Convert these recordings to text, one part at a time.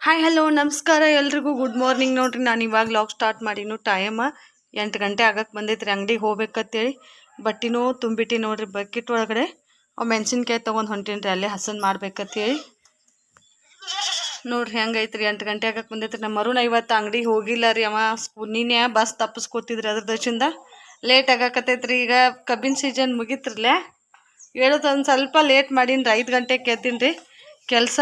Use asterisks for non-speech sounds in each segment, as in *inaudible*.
Hi hello ನಮಸ್ಕಾರ ಎಲ್ರಿಗೂ. Good morning ನೋಡ್ರಿ. ನಾನು ಇವಾಗ ಲಾಗ್ ಸ್ಟಾರ್ಟ್ ಮಾಡೀನು ಟೈಮ ಎಂಟು ಗಂಟೆ ಆಗಕ್ಕೆ ಬಂದೈತ್ರಿ. ಅಂಗಡಿಗೆ ಹೋಗ್ಬೇಕಂತೇಳಿ. ಬಟ್ಟಿನೂ ತುಂಬಿಟ್ಟಿ ನೋಡ್ರಿ. ಬಕೆಟ್ ಒಳಗಡೆ ಅವು ಮೆಣಸಿನ್ಕಾಯಿ ತೊಗೊಂಡು ಹೊಂಟೀನಿ ಅಲ್ಲೇ ಹಸನ್ ಮಾಡ್ಬೇಕಂತೇಳಿ. ನೋಡ್ರಿ, ಹೆಂಗೈತ್ರಿ. ಎಂಟು ಗಂಟೆ ಆಗಕ್ಕೆ ಬಂದೈತ್ರಿ. ನಮ್ಮ ಮರುಣ ಇವತ್ತು ಅಂಗಡಿಗೆ ಹೋಗಿಲ್ಲ ರೀ. ಅವ ನೀನೇ ಬಸ್ ತಪ್ಪಿಸ್ಕೊತಿದ್ರಿ ಅದ್ರ ದಶಿಂದ ಲೇಟ್ ಆಗಕತ್ತೈತ್ರಿ. ಈಗ ಕಬ್ಬಿನ ಸೀಸನ್ ಮುಗೀತ್ರಲ್ಲೇ. ಹೇಳೋದು ಸ್ವಲ್ಪ ಲೇಟ್ ಮಾಡೀನಿ ಐದು ಗಂಟೆಗೆ ಎದ್ದೀನಿ ರೀ. ಕೆಲಸ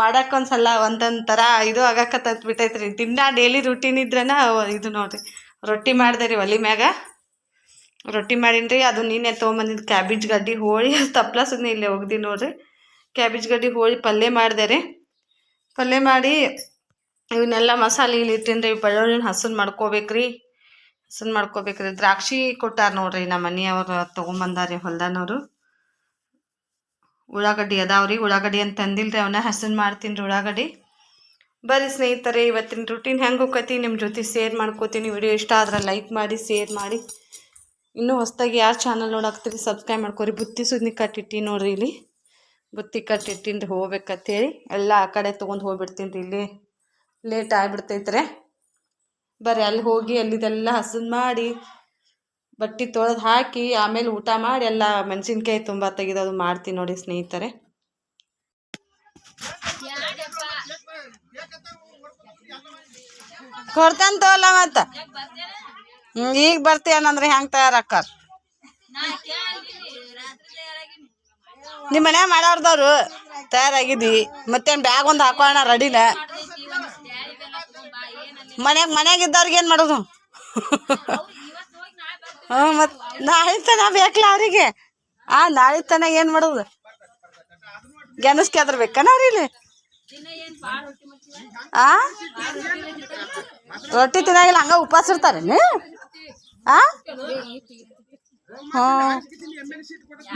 ಮಾಡಕ್ಕೆ ಒಂದು ಸಲ ಒಂದೊಂದು ಥರ ಇದು ಆಗಕತ್ತಂತ ಬಿಟ್ಟೈತೆ ರೀ ದಿನ ಡೈಲಿ ರುಟೀನ್ ಇದ್ರನ ಇದು ನೋಡಿರಿ. ರೊಟ್ಟಿ ಮಾಡಿದೆ ರೀ ಒಲಿ ಮ್ಯಾಗ. ರೊಟ್ಟಿ ಮಾಡೀನಿ ರೀ ಅದು ನೀನೆ ತೊಗೊಂಬಂದಿದ್ದು ಕ್ಯಾಬೇಜ್ ಗಡ್ಡಿ ಹೋಳಿ *laughs* ತಪ್ಲ ಸುಮ್ಮನೆ ಇಲ್ಲೇ ಒಗ್ದಿ ನೋಡ್ರಿ. ಕ್ಯಾಬೇಜ್ ಗಡ್ಡಿ ಹೋಳಿ ಪಲ್ಯ ಮಾಡಿದೆ ರೀ ಪಲ್ಯ ಮಾಡಿ ಇವನ್ನೆಲ್ಲ ಮಸಾಲೆ ಇಲ್ಲಿ ಇಟ್ಟಿನಿ ರೀ ಬೆಳ್ಳುಳ್ಳಿನ ಹಸನ್ ಮಾಡ್ಕೋಬೇಕ್ರಿ. ಹಸನ್ ಮಾಡ್ಕೋಬೇಕ್ರಿ. ದ್ರಾಕ್ಷಿ ಕೊಟ್ಟಾರ ನೋಡ್ರಿ ನಮ್ಮ ಮನೆಯವ್ರು ತೊಗೊಂಬಂದಾರಿ ಹೊಲ್ದಾನವರು. ಉಳ್ಳಾಗಡ್ಡಿ ಅದಾವ್ರಿ ಉಳ್ಳಾಗಡ್ಡಿ ಅಂತ ತಂದಿಲ್ರಿ ಅವನ್ನ ಹಸನ್ ಮಾಡ್ತೀನಿ ರೀ ಉಳ್ಳಾಗಡ್ಡಿ. ಬರ್ರಿ ಸ್ನೇಹಿತರೆ, ಇವತ್ತಿನ ರುಟೀನ್ ಹೆಂಗೆ ಹೋಗತಿ ನಿಮ್ಮ ಜೊತೆ ಶೇರ್ ಮಾಡ್ಕೋತೀನಿ. ವಿಡಿಯೋ ಇಷ್ಟ ಆದ್ರೆ ಲೈಕ್ ಮಾಡಿ ಶೇರ್ ಮಾಡಿ. ಇನ್ನೂ ಹೊಸ್ದಾಗಿ ಯಾರು ಚಾನಲ್ ನೋಡಾಕ್ತೀರಿ ಸಬ್ಸ್ಕ್ರೈಬ್ ಮಾಡ್ಕೊರಿ. ಬುತ್ತಿ ಸುದ್ದಿ ಕಟ್ಟಿಟ್ಟಿ ನೋಡ್ರಿ ಇಲ್ಲಿ. ಬುತ್ತಿ ಕಟ್ಟಿಟ್ಟಿನಿ ರೀ ಹೋಗ್ಬೇಕಂತೇಳಿ. ಎಲ್ಲ ಆ ಕಡೆ ತೊಗೊಂಡು ಹೋಗ್ಬಿಡ್ತೀನಿ ರೀ ಇಲ್ಲಿ. ಲೇಟ್ ಆಗಿಬಿಡ್ತೈತ್ರೆ. ಬರ್ರಿ ಅಲ್ಲಿ ಹೋಗಿ ಅಲ್ಲಿದೆಲ್ಲ ಹಸನ್ ಮಾಡಿ ಬಟ್ಟೆ ತೊಳೆದು ಹಾಕಿ ಆಮೇಲೆ ಊಟ ಮಾಡಿ ಎಲ್ಲ ಮೆಣಸಿನ್ಕಾಯಿ ತುಂಬ ತೆಗೆದು ಮಾಡ್ತೀನಿ ನೋಡಿ ಸ್ನೇಹಿತರೆ. ಕೊಡ್ತಾನೆ ತೋಲ ಮತ್ತ. ಈಗ ಬರ್ತೀಯನಂದ್ರೆ ಹೆಂಗೆ ತಯಾರಕ್ಕಾರ? ನಿಮ್ಮ ಮನ್ಯಾಗ ಮಾಡೋರ್ದವ್ರು ತಯಾರಾಗಿದ್ದಿ, ಮತ್ತೇನು ಬ್ಯಾಗ್ ಒಂದು ಹಾಕೋಣ ರೆಡಿನ? ಮನ್ಯಾಗ ಮನ್ಯಾಗ ಇದ್ದವ್ರಿಗೆ ಏನು ಮಾಡೋದು? ಹ್ಞೂ ಮತ್ತು ನಾಳೆ ತನ ಬೇಕಲ್ಲ ಅವರಿಗೆ? ಆ ನಾಳೆ ತನ ಏನು ಮಾಡೋದು? ಗೆಣಸ್ಕೆ ಅದ್ರ ಬೇಕನ ಅವ್ರಿಗೆ ಆ? ರೊಟ್ಟಿ ತಿನ್ನಾಗಿಲ್ಲ, ಹಂಗ ಉಪವಾಸ ಇರ್ತಾರೇನು? ಆ? ಹ್ಞೂ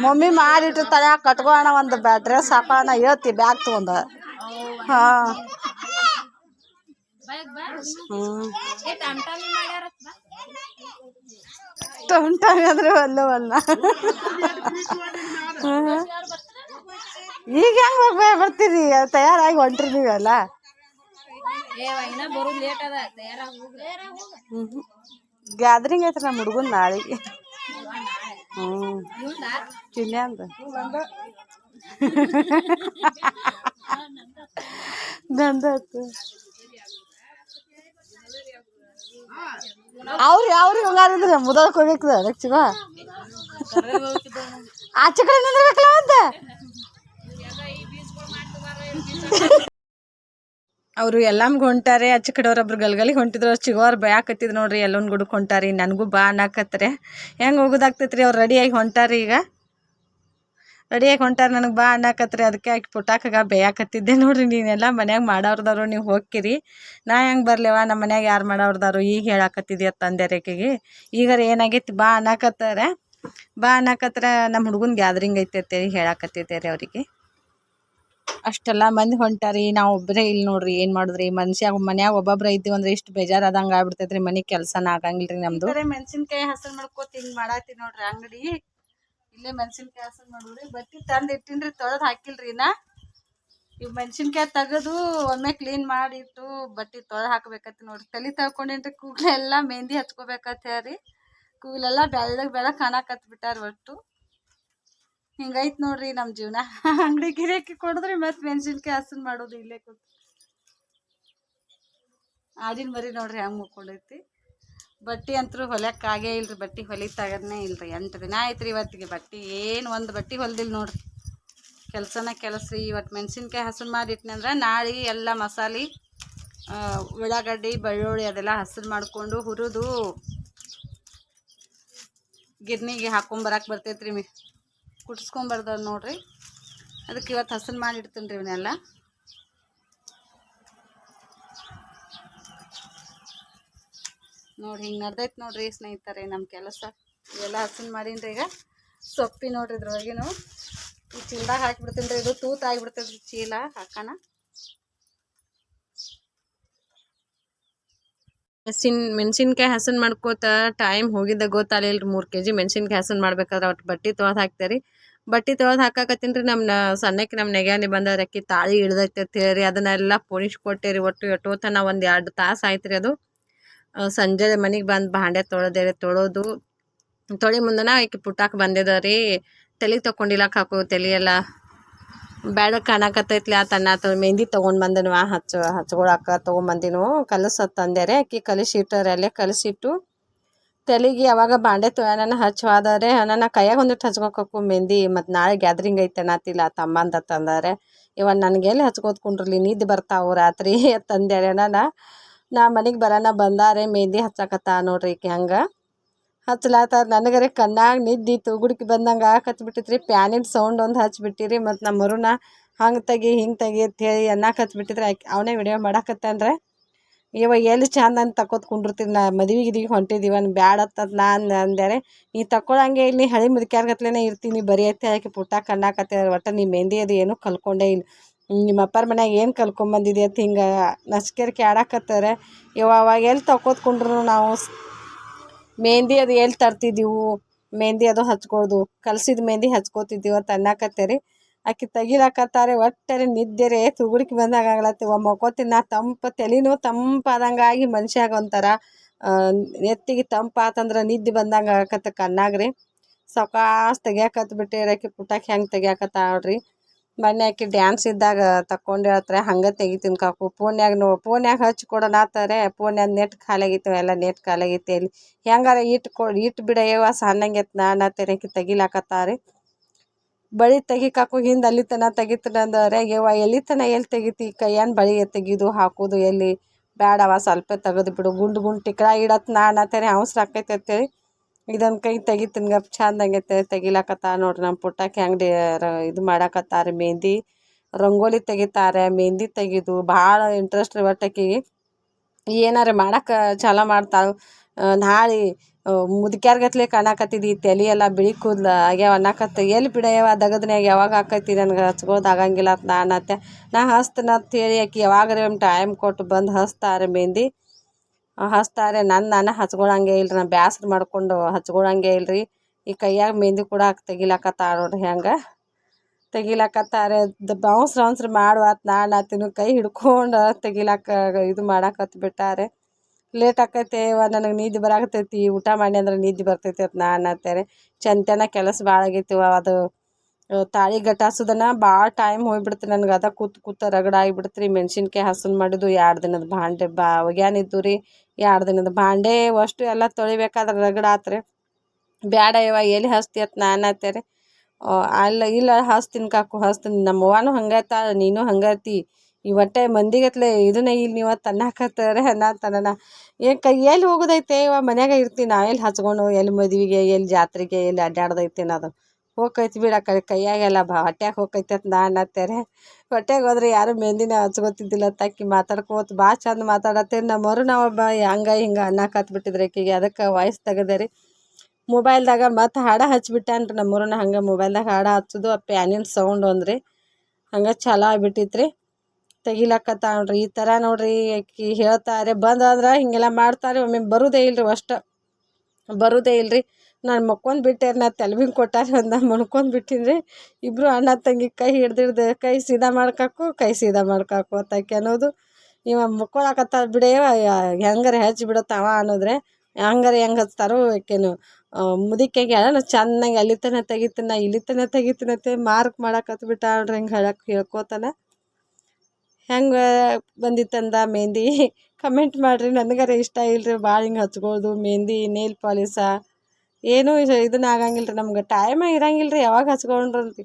ಮಮ್ಮಿ ಮಾಡಿಟ್ಟಿರ್ತಾಳೆ ಕಟ್ಕೋಣ ಒಂದು ಡ್ರೆಸ್ ಹಾಕೋಣ ಹೇಳ್ತಿ, ಬ್ಯಾಗ್ ತಗೊಂಡ. ಹಾಂ. ಹ್ಞೂ ಟಮ್ ಟಮ್ ಅಂದ್ರೆ ಒಲ್ಲ ಒಲ್ಲ. ಹ್ಮ್. ಈಗ ಹೆಂಗ್ ಹೋಗ್ಬೇ ಬರ್ತೀರಿ? ತಯಾರಾಗಿ ಹೊಂಟ್ರಿ ನೀವೆಲ್ಲ? ಗ್ಯಾದ್ರಿಂಗ್ ಐತ್ರಿ ನಮ್ಮ ಹುಡುಗನ್ ನಾಳೆಗೆ ಹ್ಞೂ ಚಿನ್ನೆ ಅಂದ. ನಂದಾಯ್ತು ಅವ್ರು ಯಾವ್ರಿಗೆ ಹೋಗಾರಿದ್ರೆ ಮುದೋದಕ್ಕೆ ಹೋಗ್ಬೇಕು ಅದಕ್ಕೆ ಚಿಗ. ಆಚೆ ಕಡೆ ನಿಂದಿರ್ಬೇಕಲ್ಲ ಅಂತ ಅವರು ಎಲ್ಲಮ್ಗೆ ಹೊಂಟಾರೆ ಆಚೆ ಕಡೆಯವ್ರೊಬ್ರು ಗಲ್ಗಲಿಗೆ ಹೊಂಟಿದ್ರು ಚಿಗೋರ್ ಭಯಾಕತ್ತಿದ್ ನೋಡ್ರಿ ಎಲ್ಲೊಂದು ಹೊಂಟಾರಿ, ನನಗೂ ಬಾ ಅನ್ನಕತ್ರೆ. ಹೆಂಗೆ ಹೋಗೋದಾಗ್ತೈತ್ರಿ? ಅವ್ರು ರೆಡಿಯಾಗಿ ಹೊಂಟಾರಿ ಈಗ? ರೆಡಿಯಾಗಿ ಹೊಂಟಾರ ನನಗೆ ಬಾ ಅನ್ನಕತ್ರಿ, ಅದಕ್ಕೆ ಆಕಿ ಪುಟಾಕಾಗ ಬೇಯಾಕತ್ತಿದ್ದೆ ನೋಡ್ರಿ ನೀನೆಲ್ಲ ಮನ್ಯಾಗ ಮಾಡೋರ್ದಾರು ನೀವು ಹೋಗ್ಕಿರಿ. ನಾ ಹೆಂಗೆ ಬರ್ಲೇವ ನಮ್ಮ ಮನ್ಯಾಗ ಯಾರು ಮಾಡೋರ್ದಾರು ಈಗ ಹೇಳಾಕತ್ತಿದ್ಯ ತಂದೆ ರೇಖೆಗೆ. ಈಗಾರ ಏನಾಗೈತಿ, ಬಾ ಅನ್ನಕತ್ತಾರೆ, ಬಾ ಅನ್ನಕತ್ರ ನಮ್ಮ ಹುಡುಗನ ಗ್ಯಾದ್ರಿಂಗ್ ಐತೆ ಹೇಳಾಕತ್ತಿದ್ದೆ ರೀ ಅವರಿಗೆ. ಅಷ್ಟೆಲ್ಲ ಮಂದಿ ಹೊಂಟಾರಿ, ನಾವು ಒಬ್ಬರೇ ಇಲ್ಲಿ ನೋಡ್ರಿ, ಏನು ಮಾಡಿದ್ರಿ? ಮನುಷ್ಯಾಗ ಮನ್ಯಾಗ ಒಬ್ಬೊಬ್ರ ಇದ್ದೀವಿ ಅಂದ್ರೆ ಇಷ್ಟು ಬೇಜಾರಾದಂಗೆ ಆಗ್ಬಿಡ್ತೈತ್ರಿ, ಮನೆ ಕೆಲಸನ ಆಗಂಗಿಲ್ರಿ ನಮ್ದು. ಮೆಣಸಿನ್ಕಾಯಿ ಹಸನ್ ಮಾಡ್ಕೋತ ಹಿಂಗೆ ಮಾಡಾತಿ ನೋಡ್ರಿ ಅಂಗಡಿ. ಇಲ್ಲೇ ಮೆಣಸಿನ್ಕಾಯಿ ಹಸನ್ ಮಾಡಿದ್ರಿ. ಬತ್ತಿ ತಂದು ಇಟ್ಟಿನ್ರಿ, ತೊಳೆದು ಹಾಕಿಲ್ರಿ ನಾ ಇವ್ ಮೆಣಸಿನ್ಕಾಯಿ ತೆಗೆದು ಒಮ್ಮೆ ಕ್ಲೀನ್ ಮಾಡಿಟ್ಟು ಬಟ್ಟೆ ತೊಳೆದು ಹಾಕ್ಬೇಕತ್ತಿ ನೋಡ್ರಿ. ತಲೆ ತಳ್ಕೊಂಡೇನ್ರಿ ಕೂಗ್ಲೆಲ್ಲ ಮೆಹಂದಿ ಹಚ್ಕೋಬೇಕತ್ತ ಹೇಳ್ರಿ. ಕೂಗ್ಲೆಲ್ಲ ಬೆಳ್ಳಗ್ ಬೆಳ ಕಾಣಕತ್ ಬಿಟ್ಟಾರ ಒಟ್ಟು. ಹಿಂಗೈತ್ ನೋಡ್ರಿ ನಮ್ಮ ಜೀವನ. *laughs* ಅಂಗಡಿ ಗಿರಾಕಿ ಕೊಡಿದ್ರಿ ಮತ್ತೆ ಮೆಣಸಿನ್ಕಾಯಿ ಹಸನ್ ಮಾಡೋದು ಇಲ್ಲೇ ಕೂತ್. ಆಡಿನ ಮರಿ ನೋಡ್ರಿ ಹಂಗೆ ಮುಕ್ಕೊಂಡೈತಿ. ಬಟ್ಟೆ ಅಂತೂ ಹೊಲಿಯೋಕ್ಕಾಗೇ ಇಲ್ರಿ, ಬಟ್ಟೆ ಹೊಲಿತಾಗದನೇ ಇಲ್ರಿ. ಎಂಟು ದಿನ ಆಯ್ತು ರೀ ಇವತ್ತಿಗೆ. ಬಟ್ಟೆ ಏನು ಒಂದು ಬಟ್ಟೆ ಹೊಲ್ದಿಲ್ಲ ನೋಡ್ರಿ. ಕೆಲಸನ ಕೆಲಸ ರೀ ಇವತ್ತು ಮೆಣಸಿನ್ಕಾಯಿ ಹಸಿರು ಮಾಡಿಟ್ನಂದ್ರೆ ನಾಳೆ ಎಲ್ಲ ಮಸಾಲೆ ಉಳ್ಳಾಗಡ್ಡಿ, ಬೆಳ್ಳುಳ್ಳಿ ಅದೆಲ್ಲ ಹಸಿರು ಮಾಡಿಕೊಂಡು ಹುರಿದು ಗಿರ್ನಿಗೆ ಹಾಕೊಂಬರಕ್ಕೆ ಬರ್ತೈತೆ ರೀ ಮಿ. ಕುಟ್ಸ್ಕೊಂಬರ್ದವ್ ನೋಡ್ರಿ. ಅದಕ್ಕೆ ಇವತ್ತು ಹಸಿರು ಮಾಡಿಡ್ತೀನಿ ರೀ ಇವನ್ನೆಲ್ಲ. ನೋಡಿ, ಹಿಂಗೆ ನಡ್ದೈತೆ ನೋಡ್ರಿ ಸ್ನೇಹಿತರೆ ನಮ್ಮ ಕೆಲಸ. ಇವೆಲ್ಲ ಹಸನ್ ಮಾಡೀನಿ ಈಗ. ಸೊಪ್ಪಿ ನೋಡ್ರಿ ಇದ್ರೊಳಗೇನು ಈ ಚೀಲದಾಗ ಹಾಕಿಬಿಡ್ತೀನಿ ರೀ. ಇದು ತೂತ ಆಗಿಬಿಡ್ತೈತಿ ಚೀಲ ಹಾಕೋಣ ಹಸಿನ್, ಮೆಣಸಿನ್ಕಾಯಿ ಹಸನ್ ಮಾಡ್ಕೋತ ಟೈಮ್ ಹೋಗಿದ್ದ ಗೊತ್ತಾಗಲಿಲ್ಲ ಮೂರು ಕೆ ಜಿ ಮೆಣಸಿನ್ಕಾಯಿ ಹಸನ್ ಮಾಡ್ಬೇಕಾದ್ರೆ ಒಟ್ಟು ಬಟ್ಟೆ ತೊಳೆದು ಹಾಕ್ತೇರಿ ಬಟ್ಟೆ ತೊಳ್ದು ಹಾಕಾಕತ್ತೀನಿ ರೀ ನಮ್ಮ ಸಣ್ಣಕ್ಕೆ ನಮ್ಮ ನೆಗ್ಯಾನಿ ಬಂದವ್ರಕ್ಕಿ ತಾಳಿ ಇಳ್ದೈತೆ ಅಂತ ಅದನ್ನೆಲ್ಲ ಪೋಣಿಸಿ ಕೊಟ್ಟೆ ರೀ. ಒಟ್ಟು ಎಷ್ಟೋತನ ಒಂದು ಎರಡು ತಾಸು ಆಯ್ತು ರೀ ಅದು. ಸಂಜೆ ಮನೆಗೆ ಬಂದು ಭಾಂಡೆ ತೊಳೆದೆ ತೊಳೋದು. ತೊಳಿ ಮುಂದನ ಆಕೆ ಪುಟ್ಟಾಕ ಬಂದಿದ ರೀ. ತಲೆಗೆ ತಕೊಂಡಿಲ್ಲಕ್ಕೆ ಹಾಕು ತಲೆಯೆಲ್ಲ ಬ್ಯಾಡ ಕಾಣಕತ್ತೈತ್ಲಿ ಆ ಆತ ಮೆಹಂದಿ ತೊಗೊಂಡು ಬಂದನು ಹಚ್ಚ ಹಚ್ಕೊಳಕ್ಕೆ ತೊಗೊಂಬಂದಿನು ಕಲಸ ತಂದೆ ರೀ ಆಕಿ ಕಲಿಸಿಟ್ಟರೆ ಅಲ್ಲೇ ಕಲಸಿಟ್ಟು ತಲೆಗೆ ಯಾವಾಗ ಬಾಂಡೆ ತೊಳೆನ ಹಚ್ಚಿ ಹೋದರೆ ನನ್ನ ಕೈಯಾಗ ಒಂದಿಟ್ಟು ಹಚ್ಕೋಕು ಮೆಹಂದಿ. ಮತ್ತು ನಾಳೆ ಗ್ಯಾದ್ರಿಂಗ್ ಐತೆ ಅನ್ನತ್ತಿಲ್ಲ ತಮ್ಮಂದ ತಂದಾರೆ. ಇವಾಗ ನನಗೆ ಎಲ್ಲಿ ಹಚ್ಕೋತ ಕುಂಡ್ರಲಿ ನಿದ್ದೆ ಬರ್ತಾವು ರಾತ್ರಿ *laughs* ತಂದೇಳೆ ನಾನು ನಾ ಮನೆಗೆ ಬರೋಣ ಬಂದಾರೆ, ಮೆಹಂದಿ ಹಚ್ಚಕತ್ತ ನೋಡ್ರಿ ಈಕೆ ಹಂಗೆ. ಹಚ್ಚಲಾತ ನನಗರೆ ಕಣ್ಣಾಗ ನಿದ್ದಿತ್ತು, ಗುಡುಕಿ ಬಂದಂಗೆ ಬಿಟ್ಟಿತ್ರಿ, ಪ್ಯಾನಿನ ಸೌಂಡ್ ಒಂದು ಹಚ್ಬಿಟ್ಟಿರಿ, ಮತ್ತು ನಮ್ಮ ಮರುನ ಹಂಗೆ ತೆಗಿ, ಹಿಂಗೆ ತೆಗಿ ಅಂತ ಹೇಳಿ ಅನ್ನಕ್ಕೆ ಹಚ್ಬಿಟ್ಟಿದ್ರೆ ಆಕೆ ಅವನೇ ವಿಡಿಯೋ ಮಾಡಾಕತ್ತಂದ್ರೆ ಇವ ಎಲ್ಲಿ ಚಂದ ಅಂತ ತಕೋತ್ ಕುಂಡಿರ್ತೀನಿ, ನಾ ಮದುವೆ ಗಿದ್ವಿಗೆ ಹೊಂಟಿದ್ದೀವಿ ಅನ್ ಬ್ಯಾಡ ಅಂತ ನಾನು ಅಂದ್ಯಾರೆ. ನೀ ತಗೊಳಂಗೆ ಇಲ್ಲಿ ಹಳಿ ಮುದುಕ್ಯಾರ್ಗತ್ಲೇ ಇರ್ತೀನಿ, ಬರೀ ಐತೆ ಆಕೆ ಪುಟ್ಟ ಕಣ್ಣಾಕತ್ತೆ, ಒಟ್ಟು ನೀ ಮೆಹಂದಿ ಅದು ಏನೂ ಕಲ್ಕೊಂಡೇ ಇಲ್ಲ ನಿಮ್ಮ ಅಪ್ಪರ ಮನ್ಯಾಗ ಏನು ಕಲ್ಕೊಂಬಂದಿದೆ ಅಂತ ಹಿಂಗೆ ನಚ್ಕೇರಿಕೆ ಆಡಾಕತ್ತಾರೆ ಇವ ಅವಾಗ ಎಲ್ಲಿ ತಕೋತ್ಕೊಂಡ್ರು ನಾವು? ಮೆಹಂದಿ ಅದು ಎಲ್ಲಿ ತರ್ತಿದ್ದೀವು? ಮೆಹಂದಿ ಅದು ಹಚ್ಕೊಳ್ದು. ಕಲ್ಸಿದ ಮೆಹಂದಿ ಹಚ್ಕೋತಿದ್ದೀವಿ ಅಂತ ಅನ್ನಕತ್ತೇರಿ. ಆಕೆ ತೆಗಿಲಾಕತ್ತಾರೆ, ಒಟ್ಟರೆ ನಿದ್ದೆರೆ ತುಗುಡಿಕೆ ಬಂದಾಗ ಆಗ್ಲತ್ತಿ. ಒಮ್ಮೆ ಮಕ್ಕೋತೀನಿ ನಾ ತಂಪು, ತಲೆನೂ ತಂಪಾದಂಗಾಗಿ ಮನುಷ್ಯಾಗ ಒಂಥರ ಎತ್ತಿಗೆ ತಂಪಾತಂದ್ರೆ ನಿದ್ದೆ ಬಂದಂಗೆ ಆಗಕತ್ತ ಕನ್ನಾಗ್ರಿ ರೀ ಸಾವ್ಕಾಸ್ ತೆಗಿಯಾಕತ್ ಬಿಟ್ಟಿರಕ್ಕೆ ಪುಟಾಕಿ ಹೆಂಗೆ ತೆಗಿಯಾಕತ್ತ ನೋಡ್ರಿ ಮೊನ್ನೆ ಆಕಿ ಡ್ಯಾನ್ಸ್ ಇದ್ದಾಗ ತಕ್ಕೊಂಡು ಹೇಳ್ತಾರೆ, ಹಂಗೆ ತೆಗಿತೀನಿ ಕಾಕು, ಫೋನ್ಯಾಗ ನೋ, ಫೋನ್ಯಾಗ ಹಚ್ಚಿ ಕೊಡೋಣ ಆತಾರೆ ಫೋನ್ಯಾಗ ನೆಟ್ ಖಾಲಿಯಾಗಿತ್ತು ಎಲ್ಲ ನೆಟ್ ಖಾಲಿಯಾಗಿತ್ತು ಅಲ್ಲಿ ಹೆಂಗಾರ ಇಟ್ಟು ಕೊ ಇಟ್ಟು ಬಿಡಯ್ಯವ ಸಣ್ಣಂಗೆತ್ ನಾನು ಆಕಿ ತೆಗಿಲಾಕತ್ತಾರೆ. ಬಳಿ ತೆಗಿಕಾಕು ಹಿಂದೆ ಅಲ್ಲಿ ತನ ತೆಗಿತೀನಿ ಅಂದ್ರೆ ಯವ್ವ ಎಲ್ಲಿ ತನ ಎಲ್ಲಿ ತೆಗಿತಿ? ಕೈಯನ್ ಬಳಿ ತೆಗಿದು ಹಾಕೋದು ಎಲ್ಲಿ? ಬೇಡವ ಸ್ವಲ್ಪ ತೆಗೆದು ಬಿಡು, ಗುಂಡು ಗುಂಡು ಟಿಕ್ರ ಇಡತ್ ನಾನು ಅಂತಾನೆ ಅವಸರ ಆಕೈತೆ ಅಂತೇಳಿ ಇದೊಂದು ಕೈ ತೆಗಿತೀನಿ ಗಪ್ ಚಂದಂಗೈತೆ ತೆಗಿಲಾಕತ್ತ ನೋಡ್ರಿ ನಮ್ಮ ಪುಟ್ಟಕ್ಕೆ ಹೆಂಗೆ ಇದು ಮಾಡಾಕತ್ತಾರೆ ಮೆಹಂದಿ. ರಂಗೋಲಿ ತೆಗಿತಾರೆ, ಮೆಹಂದಿ ತೆಗಿದು ಭಾಳ ಇಂಟ್ರೆಸ್ಟ್ ರೀ ಒಟ್ಟಕ್ಕಿಗೆ ಏನಾರ ಮಾಡಕ್ಕೆ ಚಾಲ ಮಾಡ್ತಾಳೆ. ನಾಳೆ ಮುದುಕ್ಯಾರ್ಗತ್ಲೆ ಕಾಣಕತ್ತಿದ್ದಿ ತಲೆ ಎಲ್ಲ ಬಿಳಿ ಕೂದಲು ಆಗ್ಯಾವ ಅನ್ನಕತ್ತ. ಎಲ್ಲಿ ಬಿಡಯವ ದಗದ್ನ್ಯಾಗ ಯಾವಾಗ ಆಕೈತಿ ನನಗೆ ಹಚ್ಕೋದು ಆಗಂಗಿಲ್ಲ ಅಂತ ನಾನು ಅತ್ತೆ. ನಾ ಹಸ್ತನ ಅಂತ ಹೇಳಿ ಆಕಿ ಯಾವಾಗರೆ ಒಂದು ಟೈಮ್ ಕೊಟ್ಟು ಬಂದು ಹಚ್ತಾರೆ ಮೆಹಂದಿ. ಹಚ್ತಾರೆ. ನನ್ನ ನಾನು ಹಚ್ಕೊಳಂಗೆ ಇಲ್ರಿ ನಾ ಬ್ಯಾಸ್ರ ಮಾಡ್ಕೊಂಡು ಹಚ್ಕೊಳಂಗೆ ಇಲ್ರಿ. ಈ ಕೈಯಾಗ ಮೆಹಂದಿ ಕೂಡ ತೆಗಿಲಾಕತ್ತಾಳ ನೋಡ್ರಿ ಹೆಂಗೆ. ತೆಗಿಲಾಕತ್ತಾರೆ. ಬೌನ್ಸ್ ರೌನ್ಸ್ರ್ ಮಾಡುವತ್ ನಾನು ಆತಿನ ಕೈ ಹಿಡ್ಕೊಂಡು ತೆಗಿಲಾಕ ಇದು ಮಾಡಾಕತ್ ಬಿಟ್ಟಾರೆ. ಲೇಟ್ ಆಕೈತೆ ನನಗೆ ನಿದ್ದೆ ಬರಾಕತ್ತೈತಿ. ಊಟ ಮಾಡಿ ಅಂದ್ರೆ ನಿದ್ದೆ ಬರ್ತೈತಿ ಅಂತ ನಾನು ಅಂತಾರೆ. ಚಂತೆನ ಕೆಲಸ ಭಾಳ ಆಗೈತಿ ಅದು ತಾಳಿ ಗಟ್ಟಾಸೋದನ್ನ ಭಾಳ ಟೈಮ್ ಹೋಗ್ಬಿಡ್ತು ನನಗೆ. ಅದ ಕೂತ್ ಕೂತ ರಗಡ ಆಗಿಬಿಡ್ತು ರೀ ಮೆಣ್ಸಿನ್ಕಾಯಿ ಹಸನ್ ಮಾಡಿದ್ದು ಎರಡು ದಿನದ ಭಾಂಡೆ ಬಾ ಒಗ್ಯಾನಿದ್ದು ರೀ ಎರಡು ದಿನದ ಭಾಂಡೆ ಅಷ್ಟು ಎಲ್ಲ ತೊಳಿಬೇಕಾದ್ರೆ ರಗಡ ಆತ್ರಿ. ಬ್ಯಾಡ ಇವ ಎಲ್ಲಿ ಹಸ್ತಿ ಅಂತ ನಾನು ಅಂತಾರೆ ಅಲ್ಲ, ಇಲ್ಲ ಹಚ್ತೀನಿ ಕಾಕು ಹಚ್ತೀನಿ ನಮ್ಮವ್ವನು ಹಂಗೈತ ನೀನು ಹಂಗೈತಿ ಈ ಒಟ್ಟೆ ಮಂದಿಗತ್ಲೆ, ಇದನ್ನ ಇಲ್ಲಿ ನೀವ ತನ್ನಾಕತ್ತಾರೆ ಅನ್ನತನ ಕೈ ಎಲ್ಲಿ ಹೋಗೋದೈತೆ ಇವ, ಮನ್ಯಾಗ ಇರ್ತೀನಿ ನಾ ಎಲ್ಲಿ ಹಚ್ಕೊಂಡು ಎಲ್ಲಿ ಮದ್ವೆಗೆ ಎಲ್ಲಿ ಜಾತ್ರೆಗೆ ಎಲ್ಲಿ ಅಡ್ಡಾಡ್ದೈತೆ ಅನ್ನೋದು ಹೋಗೈತಿ ಬಿಡ ಕೈ ಕೈಯಾಗೆಲ್ಲ ಬಾ. ಹೊಟ್ಯಾಗ ಹೋಕೈತಿ ಅಂತ ನಾನು ಅಂತಾರೆ ಹೊಟ್ಯಾಗ ಹೋದ್ರೆ ಯಾರು ಮೆಹಂದಿನ ಹಚ್ಕೋತಿದ್ದಿಲ್ಲ ತಕ್ಕಿ ಮಾತಾಡ್ಕೋತ ಭಾಳ ಚಂದ ಮಾತಾಡತ್ತೀರಿ ನಮ್ಮವರು ನಾವೊಬ್ಬ ಹಂಗೆ ಹಿಂಗೆ ಅನ್ನಕತ್ ಬಿಟ್ಟಿದ್ರಿ ಆಕಿಗೆ ಅದಕ್ಕೆ ವಾಯ್ಸ್ ತೆಗೆದೆ ರೀ. ಮೊಬೈಲ್ದಾಗ ಮತ್ತು ಹಾಡ ಹಚ್ಬಿಟ್ಟಾನ್ರಿ ನಮ್ಮೂರನ್ನ ಹಂಗೆ ಮೊಬೈಲ್ದಾಗ ಹಾಡ ಹಚ್ಚೋದು ಆ ಪ್ಯಾನಿನ ಸೌಂಡ್ ಒಂದ್ರಿ ಹಂಗೆ ಛಲ ಆಗ್ಬಿಟ್ಟಿತ್ತು ರೀ. ತೆಗಿಲಕತ್ತ ನೋಡ್ರಿ ಈ ಥರ ನೋಡ್ರಿ ಆಕಿ ಹೇಳ್ತಾರೆ ಬಂದಂದ್ರೆ ಹಿಂಗೆಲ್ಲ ಮಾಡ್ತಾರೆ. ಒಮ್ಮೆ ಬರೋದೇ ಇಲ್ರಿ ಅಷ್ಟು. ಬರೋದೇ ಇಲ್ರಿ. ನಾನು ಮಕ್ಕೊಂದು ಬಿಟ್ಟೆ, ನಾ ತಲ್ಬಿನ ಕೊಟ್ಟಾರೆ ಅಂದ, ಮಲ್ಕೊಂಡ್ ಬಿಟ್ಟಿನಿ ರೀ ಇಬ್ಬರು ಅಣ್ಣ ತಂಗಿ ಕೈ ಹಿಡ್ದಿಡ್ದು, ಕೈ ಸೀದಾ ಮಾಡ್ಕಾಕು, ಕೈ ಸೀದಾ ಮಾಡ್ಕಾಕು ಅತ್ತಾಕೆ ಅನ್ನೋದು. ಇವ ಮುಕ್ಕೊಳಕತ್ತ ಬಿಡೇವ ಹೆಂಗಾರ ಹಚ್ಚಿ ಬಿಡತ್ತವ ಅನ್ನೋದ್ರೆ, ಹಂಗಾರೆ ಹೆಂಗೆ ಹಚ್ತಾರೋ ಆಕೆನು ಮುದಿಕೆಗೆ ಹೇಳೋಣ, ಚೆನ್ನಾಗಿ ಅಲ್ಲಿ ತನ ತೆಗಿತಾನ ಇಲ್ಲಿ ತನ ತೆಗಿತೀನಂತೆ ಮಾರ್ಕ್ ಮಾಡಾಕತ್ ಬಿಟ್ಟ ನೋಡ್ರಿ ಹಿಂಗೆ ಹೇಳಕ್ಕೆ ಹೇಳ್ಕೋತಾನ. ಹೆಂಗೆ ಬಂದಿತ್ತಂದ ಮೆಹಂದಿ? *laughs* ಕಮೆಂಟ್ ಮಾಡಿರಿ, ನನಗಾರ ಇಷ್ಟ ಇಲ್ರಿ ಭಾಳ ಹಿಂಗೆ ಹಚ್ಬೋದು ಮೆಹಂದಿ, ನೇಲ್ ಪಾಲಿಸ. ಏನೂ ಇದು ಇದನ್ನ ಆಗಂಗಿಲ್ಲ ರೀ ನಮ್ಗೆ ಟೈಮ ಇರಂಗಿಲ್ಲ ರೀ ಯಾವಾಗ ಹಚ್ಕೊಂಡ್ರಂತಿ.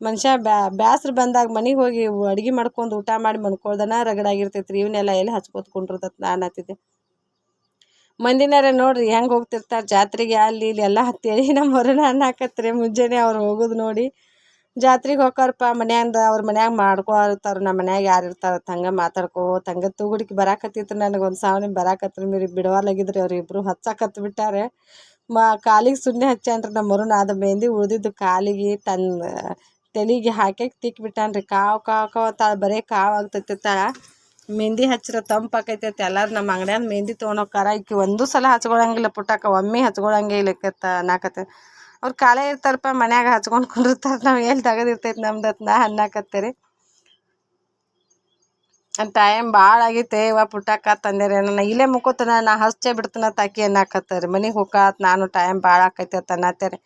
ಮನುಷ್ಯ ಬ್ಯಾ, ಬ್ಯಾಸ್ರ ಬಂದಾಗ ಮನೆಗೆ ಹೋಗಿ ಅಡ್ಗೆ ಮಾಡ್ಕೊಂಡು ಊಟ ಮಾಡಿ ಮನ್ಕೊಳ್ದನ ರಗಡಾಗಿರ್ತೈತೆ ರೀ ಇವನ್ನೆಲ್ಲ ಎಲ್ಲಿ ಹಚ್ಕೋತ ಕುಂಡ್ರತತ್ ನಾನು ಹತ್ತಿದ್ದೆ ಮಂದಿನಾರ ನೋಡ್ರಿ ಹೆಂಗೆ ಹೋಗ್ತಿರ್ತಾರೆ, ಜಾತ್ರೆಗೆ ಅಲ್ಲಿ ಇಲ್ಲಿ ಎಲ್ಲ ಹತ್ತೇಳಿ ನಮ್ಮ ಹೊರನ ಅನ್ನಕತ್ರಿ ಮುಂಜಾನೆ ಅವ್ರು ಹೋಗೋದು ನೋಡಿ. ಜಾತ್ರೆಗೆ ಹೋಗ್ತಾರಪ್ಪ ಮನ್ಯಾಂದ ಅವ್ರ ಮನ್ಯಾಗ ಮಾಡ್ಕೊಳ್ತಾರೆ ನಮ್ಮ ಮನ್ಯಾಗ ಯಾರು ಇರ್ತಾರ, ತಂಗ ಮಾತಾಡ್ಕೋ, ತಂಗ ತೂಗುಡಿಕೆ ಬರಾಕತ್ತಿತ್ತು ನನಗೆ ಒಂದು ಸಾವನಿ ಬರಾಕತ್ರಿ, ಮೀರಿ ಬಿಡವಾಲಾಗಿದ್ರಿ ಅವ್ರಿಬ್ರು ಹಚ್ಚಕತ್ತು ಹಚ್ಚಾಕತ್ ಬಿಟ್ಟಾರೆ ಮಾ ಕಾಲಿಗೆ ಸುಮ್ಮನೆ ಹಚ್ಚಾನ್ರಿ ಮರುನ ಅದು ಮೆಹೆಂದಿ ಉಳ್ದಿದ್ದು ಕಾಲಿಗೆ ತನ್ನ ತಲೆಗೆ ಹಾಕಕ್ಕೆ ತಿಕ್ಬಿಟ್ಟಾನ್ರಿ ಕಾವು ಕಾವು ಕಾವು ತ ಬರೀ ಕಾವು ಆಗ್ತೈತಿ ತಾಳ ಮೆಹಂದಿ ಹಚ್ಚಿರ ತಂಪು ಆಕೈತಿ ಅಂತ ಎಲ್ಲರೂ ನಮ್ಮ ಅಂಗಡಿಯಾಗ ಮೆಹಂದಿ ತೊಗೊಂಡೋಕ್ಕಾರ ಈಕಿ ಒಂದು ಸಲ ಹಚ್ಕೊಳಂಗಿಲ್ಲ ಪುಟ್ಟಕ್ಕ ಒಮ್ಮೆ ಹಚ್ಕೊಳಂಗೆ ಇಲ್ಲಕತ್ತ ಅನ್ನಾಕತ್ತ. ಅವ್ರು ಕಾಲೇ ಇರ್ತಾರಪ್ಪ ಮನ್ಯಾಗ ಹಚ್ಕೊಂಡು ಕುಂಡಿರ್ತಾರೆ ನಾವು ಎಲ್ಲಿ ತೆಗೆದಿರ್ತೈತೆ ನಮ್ದು ನಾ ಅನ್ನಕತ್ತೀರಿ. ಟೈಮ್ ಭಾಳ ಆಗೈತೆ, ಇವ ಪುಟ್ಟಕ್ಕ, ತಂದೇರಿ, ನನ್ನ ಇಲ್ಲೇ ಮುಕ್ಕೋತನ, ನಾ ಹಚ್ಚೇ ಬಿಡ್ತನ ತಾಕಿ ಅನ್ನಕತ್ತಾರೆ ಮನೆಗೆ ಹೋಗಾತ್, ನಾನು ಟೈಮ್ ಭಾಳ ಆಕೈತೆ ಅಂತ ಅನ್ನತ್ತೇರಿ.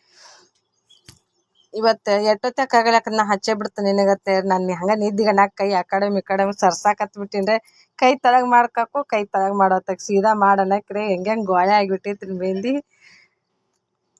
ಇವತ್ತು ಎಟ್ಟೊತ್ತಕ್ಕೆ ಆಗಲಕ್ಕ ನಾ ಹಚ್ಚೇ ಬಿಡ್ತೇನೆ ನಿನಗತ್ತೆ, ನಾನು ಹಂಗೆ ನಿದ್ದಿಗೆ ನಾ ಕೈ ಆ ಕಡೆ ಈ ಕಡೆ ಸರ್ಸಾಕತ್ ಕೈ ತಳಗ್ ಮಾಡ್ಕಾಕು, ಕೈ ತಳಗ್ ಮಾಡೋತಕ್ ಸೀದಾ ಮಾಡನಕ್ರಿ. ಹೆಂಗೆ ಹೆಂಗೆ ಗೋಳೆ ಆಗಿಬಿಟ್ಟೈತ್ರಿ ಮೆಹಂದಿ.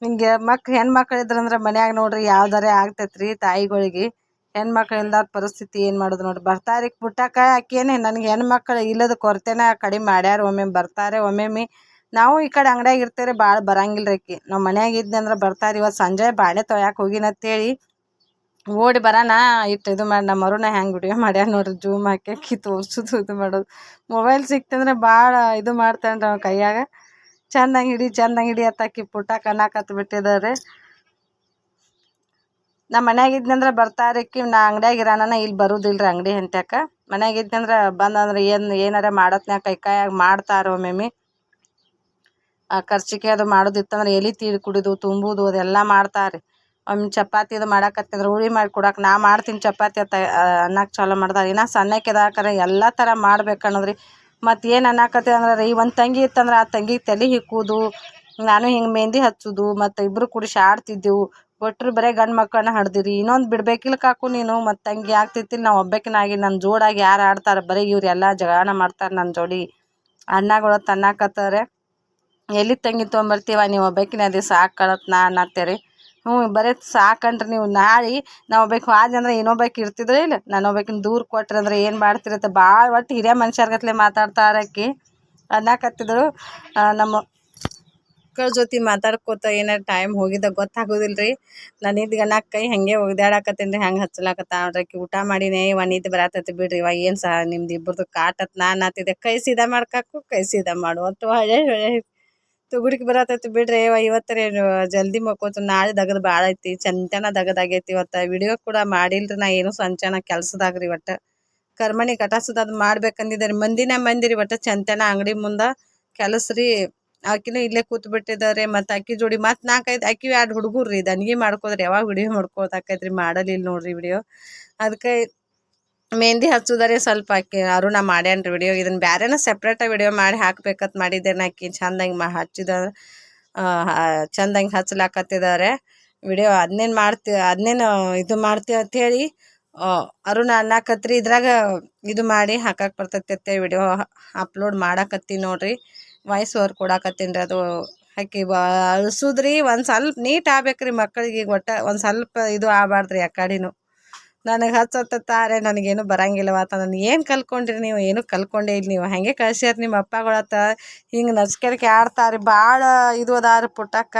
ಹಿಂಗೆ ಮಕ್, ಹೆಣ್ಮಕ್ಳು ಇದ್ರಂದ್ರೆ ಮನ್ಯಾಗ ನೋಡ್ರಿ ಯಾವ್ದಾರೆ ಆಗ್ತೈತ್ರಿ ತಾಯಿಗಳಿಗೆ. ಹೆಣ್ಮಕ್ಳು ಇಲ್ದಾರ ಪರಿಸ್ಥಿತಿ ಏನು ಮಾಡೋದು ನೋಡ್ರಿ. ಬರ್ತಾರೆ ಪುಟ್ಟಕ್ಕ, ಆಕೇನೆ ನನಗೆ ಹೆಣ್ಮಕ್ಳು ಇಲ್ಲದ ಕೊರತೆನ ಕಡಿಮೆ ಮಾಡ್ಯಾರ, ಒಮ್ಮೆ ಬರ್ತಾರೆ ಒಮ್ಮೊಮ್ಮೆ ನಾವು ಈ ಕಡೆ ಅಂಗಡಿಯಾಗ ಇರ್ತೇವೆ ಭಾಳ ಬರಂಗಿಲ್ಲ ರೀ ನಾವು ಮನ್ಯಾಗ ಇದ್ದೆ ಅಂದ್ರೆ ಬರ್ತಾರೆ, ಇವತ್ತು ಸಂಜೆ ಬಾಳೆ ತೊಳ್ಯಾಕೆ ಹೋಗಿನ ಅಂತೇಳಿ ಓಡಿ ಬರೋಣ ಇಟ್ಟು ಇದು ಮಾಡಿ, ನಮ್ಮ ಅರುಣ ಹೆಂಗೆ ವಿಡಿಯೋ ಮಾಡ್ಯಾರ ನೋಡ್ರಿ, ಜೂಮ್ ಹಾಕಿ ತೋರಿಸೋದು, ಇದು ಮಾಡೋದು. ಮೊಬೈಲ್ ಸಿಕ್ತಂದ್ರೆ ಭಾಳ ಇದು ಮಾಡ್ತಾನೆ ರೀ ಕೈಯಾಗ. ಚಂದಂಗಿಡಿ ಹಿಡಿ, ಚಂದಂಗೆ ಅತ್ತಾಕಿ ಪುಟ್ಟ ಕನ್ನಾಕತ್ ಬಿಟ್ಟಿದ್ದಾರೆ ನಾ ಮನ್ಯಾಗ ಇದ್ನಂದ್ರೆ ಬರ್ತಾರಕ್ಕಿ ನಾ ಅಂಗಡಿಯಾಗ ಇರಾನನ ಇಲ್ಲಿ ಬರುದಿಲ್ಲ ರೀ ಅಂಗಡಿ ಅಂತ್ಯಾಕ ಮನ್ಯಾಗ ಇದ್ನಂದ್ರೆ ಬಂದಂದ್ರೆ ಏನು, ಏನಾರ ಮಾಡತ್ನ್ಯಾಗ ಕೈ ಕಾಯಾಗ ಮಾಡ್ತಾರ ಒಮ್ಮೊಮ್ಮೆ. ಕರ್ಚಿಕೆ ಅದು ಮಾಡೋದಿತ್ತಂದ್ರೆ ಎಲೆ ತೀಡಿ ಕುಡಿದು, ತುಂಬುದು, ಅದೆಲ್ಲ ಮಾಡ್ತಾರೆ. ಒಮ್ಮೆ ಚಪಾತಿ ಅದು ಮಾಡಾಕತ್ತಿದ್ರೆ ಹುಳಿ ಮಾಡಿ ಕೊಡಕ್ಕೆ ನಾ ಮಾಡ್ತೀನಿ ಚಪಾತಿ ಅತ್ತ ಅನ್ನಕ್ಕೆ ಚಾಲೂ ಮಾಡ್ತಾರೆ ಇನ್ನು ಸಣ್ಣಕ್ಕೆ ಇದಾಕರೆ ಎಲ್ಲ ಥರ ಮಾಡ್ಬೇಕು ಅನ್ನೋದ್ರಿ ಮತ್ತು ಏನು ಅನ್ನಕತ್ತಿ ಅಂದ್ರೆ ಈ ಒಂದು ತಂಗಿ ಇತ್ತಂದ್ರೆ ಆ ತಂಗಿಗೆ ತಲೆ ಹಿಕ್ಕುದು, ನಾನು ಹಿಂಗೆ ಮೆಹಂದಿ ಹಚ್ಚುದು, ಮತ್ತು ಇಬ್ಬರು ಕುಡಿಸಿ ಆಡ್ತಿದ್ದೆವು ಒಟ್ಟರು ಬರೀ ಗಂಡು ಮಕ್ಕಳನ್ನ ಹಡ್ದಿರಿ. ಇನ್ನೊಂದು ಬಿಡ್ಬೇಕಿಲ್ಲ ಕಾಕು ನೀನು, ಮತ್ತು ತಂಗಿ ಆಗ್ತಿತ್ತಿಲ್ಲ ನಾವು ಒಬ್ಬಾಕಿನಾಗಿ ನನ್ನ ಜೋಡಾಗಿ ಯಾರು ಆಡ್ತಾರೆ, ಬರೀ ಇವ್ರು ಎಲ್ಲ ಜಗಳನ ಮಾಡ್ತಾರೆ ನನ್ನ ಜೋಡಿ. ಅಣ್ಣಗಳು ತನ್ನಾಕತ್ತಾರೆ ಎಲ್ಲಿ ತಂಗಿ ತೊಗೊಂಬರ್ತೀವ, ನೀವು ಒಬ್ಬಾಕಿನ ಅದೇ ಸಾಕು ನಾ ಅನ್ನತ್ತೇರಿ. ಹ್ಞೂ ಬರೀ ಸಾಕಂಡ್ರಿ ನೀವು ನಾಳೆ ನಾವು ಒಬ್ಬಾಕಿ ಹಾದಿ ಅಂದ್ರೆ ಇನ್ನೊಬ್ಬಾಕಿ ಇರ್ತಿದ್ರೆ ಇಲ್ಲ? ನಾನು ಒಬ್ಬಾಕಿನ ದೂರ ಕೊಟ್ರಿ ಅಂದ್ರೆ ಏನು ಮಾಡ್ತಿರತ್ತೆ? ಭಾಳ ಒಟ್ಟು ಹಿರಿಯ ಮನುಷ್ಯರ್ಗತ್ಲೆ ಮಾತಾಡ್ತಾರೆ ಆಕಿ. ಅನ್ನಕತ್ತಿದ್ರು ನಮ್ಮ ಮಕ್ಕಳ ಜೊತೆ ಮಾತಾಡ್ಕೋತ ಏನಾರ ಟೈಮ್ ಹೋಗಿದ್ದ ಗೊತ್ತಾಗೋದಿಲ್ಲ ರೀ ನಾನು ಇದ್ದ ಗನ ಕೈ ಹಾಗೆ ಒಗ್ದಾಡಕತ್ತೀನಿ ರೀ ಹಂಗೆ ನೋಡ್ರಿ ಆಕಿ ಊಟ ಮಾಡಿನೇ ಇವ ನಿದ್ದೆ ಬರತೈತಿ ಬಿಡ್ರಿ ಇವಾಗ ಏನು ಸಹ ನಿಮ್ದು ಇಬ್ಬರದು ಕಾಟತ್ ನಾನು ಆತಿದ್ದೆ ಕೈ ಸೀದಾ ಮಾಡ್ಕಾಕು, ಕೈ ಸೀದಾ ಮಾಡು. ಒಟ್ಟು ಹಳೆ ಹಳೆ ತುಗುಡಿಗೆ ಬರತೈತಿ ಬಿಡ್ರಿ ಇವ ಇವತ್ತರೆ ಜಲ್ದಿ ಮಕ್ಕೋತು. ನಾಳೆ ದಗದ್ ಭಾಳ ಐತಿ, ಚಂತನ ದಗದ್ ಆಗೈತಿ ಇವತ್ತು. ವಿಡಿಯೋ ಕೂಡ ಮಾಡಿಲ್ರಿ ನಾ ಏನು ಸಂಚನ ಕೆಲಸದಾಗ್ರಿ ಒಟ್ಟು. ಕರ್ಮಣಿ ಕಟಾಸದ ಅದು ಮಾಡ್ಬೇಕಂದಿದ್ದಾರೆ. ಮಂದಿನ ಮಂದಿರಿ ಒಟ್ಟು ಚಂತನ ಅಂಗಡಿ ಮುಂದೆ. ಕೆಲಸ ರೀ ಆಕಿನೂ ಇಲ್ಲೇ ಕೂತ್ ಬಿಟ್ಟಿದ್ದಾರೆ ಮತ್ತು ಅಕ್ಕಿ ಜೋಡಿ ಮತ್ತು ನಾಲ್ಕೈದು ಅಕ್ಕಿ ಎರಡು ಹುಡುಗರು ರೀ ದನ್ಗಿ ಮಾಡ್ಕೋದ್ರಿ, ಯಾವಾಗ ವಿಡಿಯೋ ಮಾಡ್ಕೋದಾಕೈತ್ರಿ ಮಾಡಲಿಲ್ಲ ನೋಡ್ರಿ ವಿಡಿಯೋ ಅದಕ್ಕೆ ಮೆಹಂದಿ ಹಚ್ಚುದಾರೆ ಸ್ವಲ್ಪ ಆಕಿ, ಅರುಣ ಮಾಡ್ಯಾನ್ರಿ ವಿಡಿಯೋ ಇದನ್ನು ಬೇರೆನ ಸೆಪ್ರೇಟಾಗಿ ವಿಡಿಯೋ ಮಾಡಿ ಹಾಕ್ಬೇಕಂತ ಮಾಡಿದ್ದೇನೆ ಆಕಿ. ಚಂದಂಗೆ ಮಾ ಹಚ್ಚಿದ ಚಂದಂಗೆ ಹಚ್ಲಾಕತ್ತಿದ್ದಾರೆ ವಿಡಿಯೋ ಅದನ್ನೇನು ಮಾಡ್ತಿ ಅದನ್ನೇನು ಇದು ಮಾಡ್ತೀವಿ ಅಂಥೇಳಿ ಅರುಣ ಅನ್ನಕತ್ರಿ. ಇದ್ರಾಗ ಇದು ಮಾಡಿ ಹಾಕಕ್ಕೆ ಬರ್ತೈತೆ ವಿಡಿಯೋ ಅಪ್ಲೋಡ್ ಮಾಡಾಕತ್ತಿ ನೋಡ್ರಿ. ವಾಯ್ಸ್ ಓವರ್ ಕೊಡಾಕತ್ತೀನಿ ರೀ ಅದು ಅಕ್ಕಿ ಬಾ ಅಳ್ಸುದ್ರಿ ಒಂದು ಸ್ವಲ್ಪ ನೀಟ್ ಆಗ್ಬೇಕ್ರಿ ಮಕ್ಕಳಿಗೆ ಈಗ ಒಟ್ಟು ಒಂದು ಸ್ವಲ್ಪ ಇದು ಆಗ್ಬಾರ್ದ್ರಿ ಆ ಕಡೆನೂ. ನನಗೆ ಹಚ್ಚತ್ತಾರೆ ನನಗೇನು ಬರಂಗಿಲ್ಲವ ಆತ ನಾನು ಏನು ಕಲ್ಕೊಂಡ್ರಿ ನೀವು? ಏನು ಕಲ್ಕೊಂಡೇ ಇಲ್ಲ ನೀವು. ಹಾಗೆ ಕಳ್ಸ್ಯಾರ ನಿಮ್ಮ ಅಪ್ಪಗಳತ್ತ ಹಿಂಗೆ ನಚ್ಕೆರಿಕೆ ಆಡ್ತಾರೆ. ಭಾಳ ಇದು ಅದಾರ ಪುಟ್ಟಕ್ಕ.